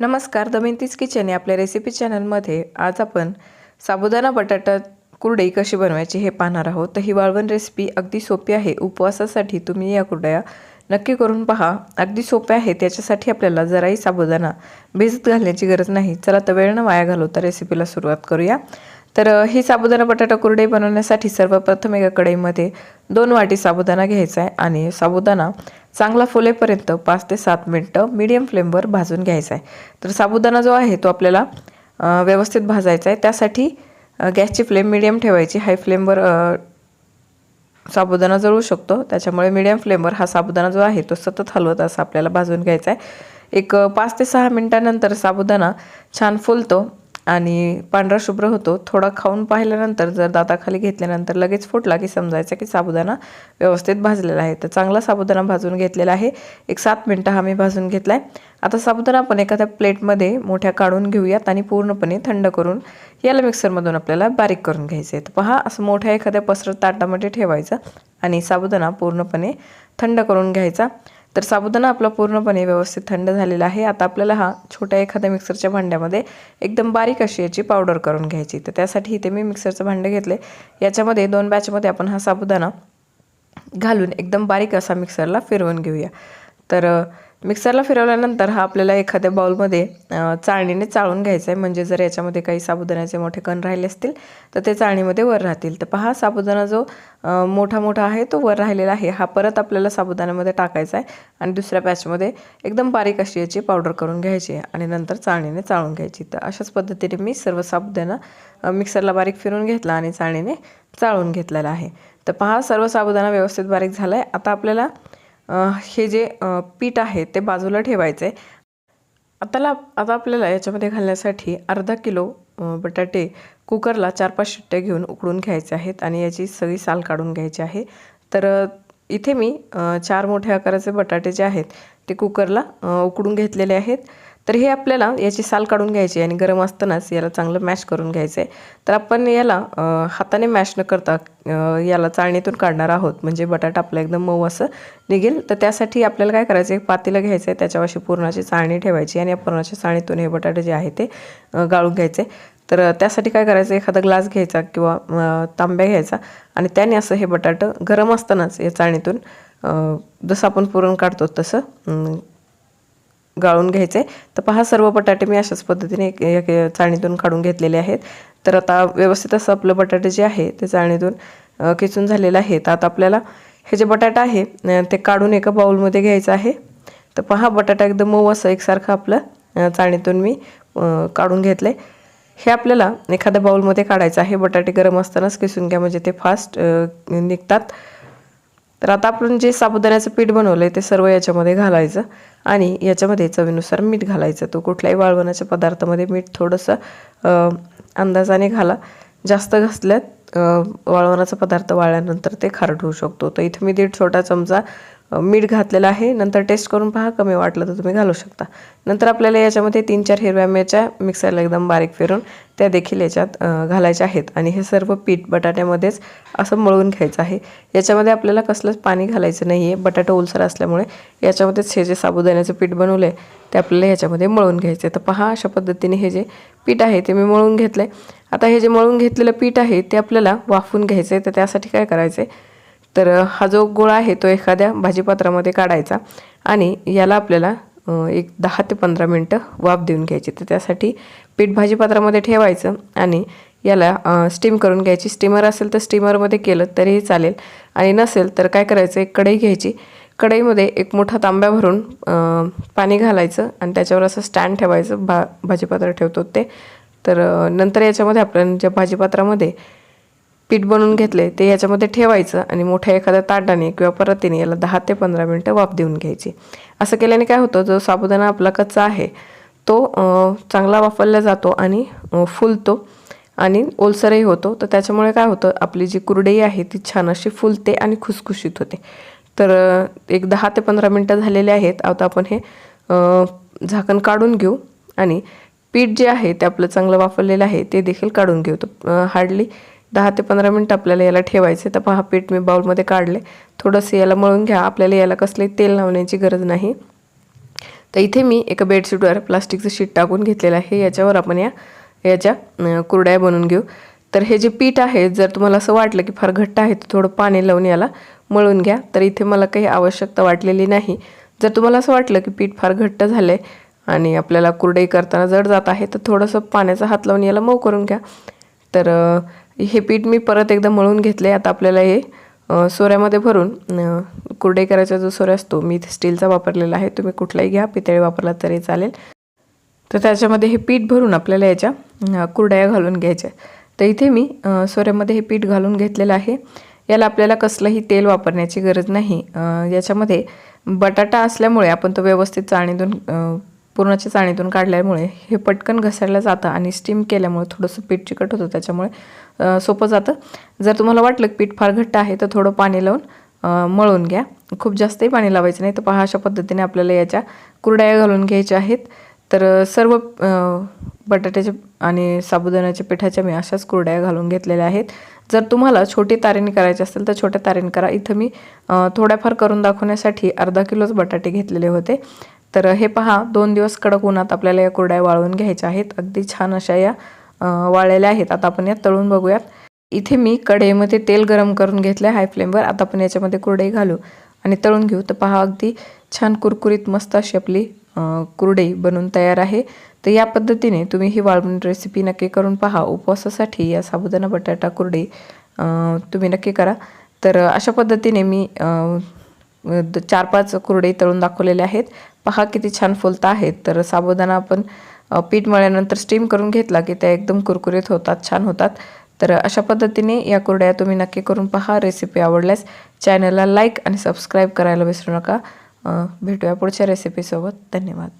नमस्कार दमिंतीज किचन या आपल्या रेसिपी चॅनलमध्ये आज आपण साबुदाणा बटाटा कुरडई कशी बनवायची हे पाहणार आहोत. तर ही वाळवण रेसिपी अगदी सोपी आहे. उपवासासाठी तुम्ही या कुरडया नक्की करून पहा. अगदी सोप्या आहे त्याच्यासाठी आपल्याला जराही साबुदाणा भिजत घालण्याची गरज नाही. चला तर वेळ न वाया घालवता रेसिपीला सुरुवात करूया. तर ही साबुदाणा बटाटा कुरडई बनवण्यासाठी सर्वप्रथम एका कढईमध्ये दोन वाटी साबुदाणा घ्यायचा आहे आणि साबुदाणा चांगला फुलेपर्यंत पाच ते सात मिनटं मीडियम फ्लेमवर भाजून घ्यायचा आहे. तर साबुदाणा जो आहे तो आपल्याला व्यवस्थित भाजायचा आहे. त्यासाठी गॅसची फ्लेम मीडियम ठेवायची. हाय फ्लेमवर साबुदाणा जळू शकतो. त्याच्यामुळे मीडियम फ्लेमवर हा साबुदाणा जो आहे तो सतत हलवत असा आपल्याला भाजून घ्यायचा आहे. एक पाच ते सहा मिनटानंतर साबुदाणा छान फुलतो. आणि पांढरा शुभ्र होतो. थोडा खाऊन पाहिल्यानंतर जर दाताखाली घेतल्यानंतर लगेच फुटला की समजायचा की साबुदाणा व्यवस्थित भाजलेला आहे. तर चांगला साबुदाणा भाजून घेतलेला आहे. एक सात मिनटं हा मी भाजून घेतला आहे आता साबुदाणा आपण एखाद्या प्लेटमध्ये मोठ्या काढून घेऊयात आणि पूर्णपणे थंड करून याला मिक्सरमधून आपल्याला बारीक करून घ्यायचं आहे. तर पहा असं मोठ्या एखाद्या पसरत ताटामध्ये ठेवायचं आणि साबुदाणा पूर्णपणे थंड करून घ्यायचा. तर साबुदाणा आपला पूर्णपणे व्यवस्थित थंड झालेला आहे. आता आपल्याला हा छोट्या एखाद्या मिक्सरच्या भांड्यामध्ये एकदम बारीक अशी याची पावडर करून घ्यायची. तर त्यासाठी इथे मी मिक्सरचं भांडं घेतले. याच्यामध्ये दोन बॅचमध्ये आपण हा साबुदाणा घालून एकदम बारीक असा मिक्सरला फिरवून घेऊया. तर मिक्सरला फिरवल्यानंतर हा आपल्याला एखाद्या बाउलमध्ये चाळणीने चाळून घ्यायचा आहे. म्हणजे जर याच्यामध्ये काही साबुदाण्याचे मोठे कण राहिले असतील तर ते चाळणीमध्ये वर राहतील. तर पहा साबुदाणा जो मोठा मोठा आहे तो वर राहिलेला आहे. हा परत आपल्याला साबुदाण्यामध्ये टाकायचा आहे आणि दुसऱ्या पॅचमध्ये एकदम बारीक अशी याची पावडर करून घ्यायची आहे आणि नंतर चाळणीने चाळून घ्यायची. तर अशाच पद्धतीने मी सर्व साबुदाणा मिक्सरला बारीक फिरून घेतला आणि चाळणीने चाळून घेतलेला आहे. तर पहा सर्व साबुदाणा व्यवस्थित बारीक झाला आहे आता आपल्याला हे जे पीठ आहे ते बाजूला ठेवायचं आहे आताला आता आपल्याला याच्यामध्ये घालण्यासाठी अर्धा किलो बटाटे कुकरला चार पाच शिट्ट्या घेऊन उकडून घ्यायचे आहेत आणि याची सगळी साल काढून घ्यायची आहे. तर इथे मी चार मोठ्या आकाराचे बटाटे जे आहेत ते कुकरला उकडून घेतलेले आहेत. तर हे आपल्याला याची साल काढून घ्यायची आणि गरम असतानाच याला चांगलं मॅश करून घ्यायचं आहे तर आपण याला हाताने मॅश न करता याला चाळणीतून काढणार आहोत. म्हणजे बटाटा आपला एकदम मऊ असं निघेल. तर त्यासाठी आपल्याला काय करायचं एक पातेलं घ्यायचं आहे त्याच्यावर अशी पूर्णाची चाळणी ठेवायची आणि या पूर्णाच्या चाळणीतून हे बटाटे जे आहे ते गाळून घ्यायचे. तर त्यासाठी काय करायचं? एखादा ग्लास घ्यायचा किंवा तांब्या घ्यायचा आणि त्याने असं हे बटाटं गरम असतानाच या चाळणीतून जसं आपण पुरण काढतो तसं गाळून घ्यायचे. तर पहा सर्व बटाटे मी अशाच पद्धतीने एक चाळणीतून काढून घेतलेले आहेत. तर आता व्यवस्थित असं आपलं बटाटे जे आहे ते चाळणीतून किचून किसून झालेलं आहे. तर आता आपल्याला हे जे बटाटा आहे ते काढून एका बाउलमध्ये घ्यायचं आहे. तर पहा बटाटा एकदम मऊ असं एकसारखं आपलं चाळणीतून मी काढून घेतलं हे आपल्याला एखाद्या बाउलमध्ये काढायचं आहे. बटाटे गरम असतानाच किसून घ्या म्हणजे ते फास्ट निघतात. तर आता आपण जे साबुदाण्याचं पीठ बनवलं आहे ते सर्व याच्यामध्ये घालायचं आणि याच्यामध्ये चवीनुसार मीठ घालायचं. तो कुठल्याही वाळवणाच्या पदार्थामध्ये मीठ थोडंसं अंदाजाने घाला. जास्त घासल्यात अ, वाळवणाचा पदार्थ वाळल्यानंतर ते खारट होऊ शकतो. तर इथे मी दीड छोटा चमचा मीठ घातलेलं आहे. नंतर टेस्ट करून पहा कमी वाटलं तर तुम्ही घालू शकता. नंतर आपल्याला याच्यामध्ये तीन चार हिरव्या मिरच्या मिक्सरला एकदम बारीक फिरून त्या देखील याच्यात घालायच्या आहेत. आणि हे सर्व पीठ बटाट्यामध्येच असं मळून घ्यायचं आहे. याच्यामध्ये आपल्याला कसलंच पाणी घालायचं नाही आहे बटाटा ओलसर असल्यामुळे याच्यामध्येच हे जे साबुदाण्याचं पीठ बनवलं आहे ते आपल्याला ह्याच्यामध्ये मळून घ्यायचं आहे. तर पहा अशा पद्धतीने हे जे पीठ आहे ते मी मळून घेतलं आहे आता हे जे मळून घेतलेलं पीठ आहे ते आपल्याला वाफवून घ्यायचं आहे तर त्यासाठी काय करायचं आहे तर हा जो गोळा आहे तो एखाद्या भाजीपात्रामध्ये काढायचा आणि याला आपल्याला एक दहा ते पंधरा मिनटं वाफ देऊन घ्यायची. तर त्यासाठी पीठ भाजीपात्रामध्ये ठेवायचं आणि याला स्टीम करून घ्यायची. स्टीमर असेल तर स्टीमरमध्ये केलं तरीही चालेल. आणि नसेल तर काय करायचं एक कढई घ्यायची. कढईमध्ये एक मोठा तांब्या भरून पाणी घालायचं आणि त्याच्यावर असं स्टँड ठेवायचं. भा भाजीपात्र ठेवतो ते. तर नंतर याच्यामध्ये आपण ज्या भाजीपात्रामध्ये पीठ बनवून घेतले ते याच्यामध्ये ठेवायचं आणि मोठ्या एखाद्या ताटाने किंवा परतीने याला दहा ते पंधरा मिनटं वाफ देऊन घ्यायची. असं केल्याने काय होतं जो साबुदाणा आपला कच्चा आहे तो चांगला वापरला जातो आणि फुलतो आणि ओलसरही होतो. तर त्याच्यामुळे काय होतं आपली जी कुरडई आहे ती छान अशी फुलते आणि खुसखुशीत होते. तर एक दहा ते पंधरा मिनटं झालेले आहेत. आता आपण हे झाकण काढून घेऊ आणि पीठ जे आहे ते आपलं चांगलं वापरलेलं आहे ते देखील काढून घेऊ. तर हार्डली दहा ते पंधरा मिनटं आपल्याला याला ठेवायचे. तर पहा पीठ मी बाउलमध्ये काढले. थोडंसं याला मळून घ्या. आपल्याला याला कसलंही तेल लावण्याची गरज नाही. तर इथे मी एका बेडशीटवर प्लास्टिकचं शीट टाकून घेतलेलं आहे. याच्यावर आपण या याच्या कुरड्या बनवून घेऊ. तर हे जे पीठ आहे जर तुम्हाला असं वाटलं की फार घट्ट आहे तर थोडं पाणी लावून याला मळून घ्या. तर इथे मला काही आवश्यकता वाटलेली नाही. जर तुम्हाला असं वाटलं की पीठ फार घट्ट झालं आहे आणि आपल्याला कुरडई करताना जड जात आहे तर थोडंसं पाण्याचा हात लावून याला मऊ करून घ्या. तर हे पीठ मी परत एकदा मळून घेतले आता आपल्याला हे सोऱ्यामध्ये भरून कुरडे करायचा जो सोऱ्या असतो मी इथे स्टीलचा वापरलेला आहे तुम्ही कुठलाही घ्या पितळी वापरला तरी चालेल. तर त्याच्यामध्ये हे पीठ भरून आपल्याला याच्या कुरड्या घालून घ्यायच्या. तर इथे मी सोऱ्यामध्ये हे पीठ घालून घेतलेलं आहे. याला आपल्याला कसलंही तेल वापरण्याची गरज नाही. याच्यामध्ये बटाटा असल्यामुळे आपण तो व्यवस्थित चाळणीतून पुरणाच्या चाळणीतून काढल्यामुळे हे पटकन घसरलं जातं आणि स्टीम केल्यामुळे थोडंसं पीठ चिकट होतं त्याच्यामुळे सोपं जातं. जर तुम्हाला वाटलं की पीठ फार घट्ट आहे तर थोडं पाणी लावून मळून घ्या. खूप जास्तही पाणी लावायचं नाही तर पहा अशा पद्धतीने आपल्याला याच्या कुरड्या घालून घ्यायच्या आहेत. तर सर्व बटाट्याचे बटाट्याच्या आणि साबुदाण्याच्या पिठाच्या मी अशाच कुरड्या घालून घेतलेल्या आहेत. जर तुम्हाला छोटी तारेणी करायची असेल तर छोट्या तारेणी करा. इथं मी थोड्याफार करून दाखवण्यासाठी अर्धा किलोच बटाटे घेतलेले होते. तर हे पहा दोन दिवस कडक उन्हात आपल्याला या कुरड्या वाळवून घ्यायच्या आहेत. अगदी छान अशा या वाळलेल्या आहेत. आता आपण या तळून बघूयात. इथे मी कढईमध्ये तेल गरम करून घेतलं हाय फ्लेमवर आता आपण याच्यामध्ये कुरडई घालू आणि तळून घेऊ. तर पहा अगदी छान कुरकुरीत मस्त अशी आपली कुरडई बनून तयार आहे. तर या पद्धतीने तुम्ही ही वाळवून रेसिपी नक्की करून पहा. उपवासासाठी या साबुदाणा बटाटा कुरडई तुम्ही नक्की करा. तर अशा पद्धतीने मी चार पाच कुरडे तळून दाखवलेले आहेत. पहा किती छान फुलत आहेत. तर साबुदाणा आपण पीठ मळल्यानंतर स्टीम करून घेतला की त्या एकदम कुरकुरीत होतात छान होतात. तर अशा पद्धतीने या कुरड्या तुम्ही नक्की करून पहा. रेसिपी आवडल्यास चॅनलला लाईक आणि सबस्क्राईब करायला विसरू नका. भेटूया पुढच्या रेसिपीसोबत धन्यवाद.